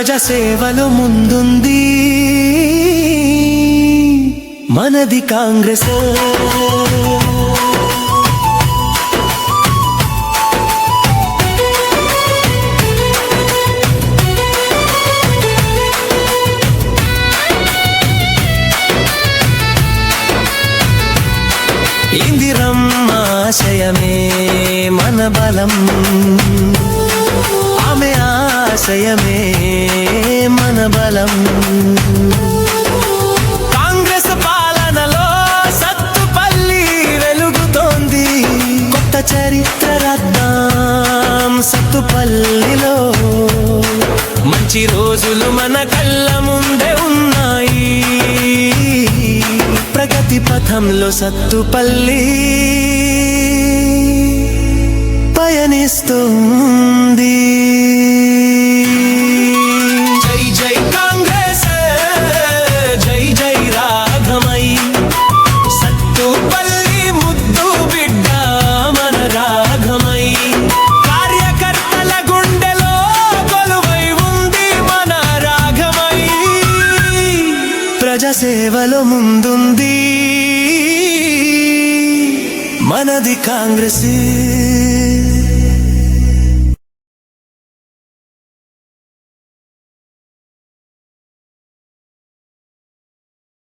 ప్రజ ప్రజాసేవలో ముందుంది. మనది కాంగ్రెస్. ఇందిరమ్మాశయమే మన బలం. ఆమె ఆశయమే రద్దాం సత్తుపల్లిలో మంచి రోజులు మన కళ్ళ ముందే ఉన్నాయి. ప్రగతి పథంలో సత్తుపల్లి పయనిస్తూ సేవలో ముందుంది. మనది కాంగ్రెసీ.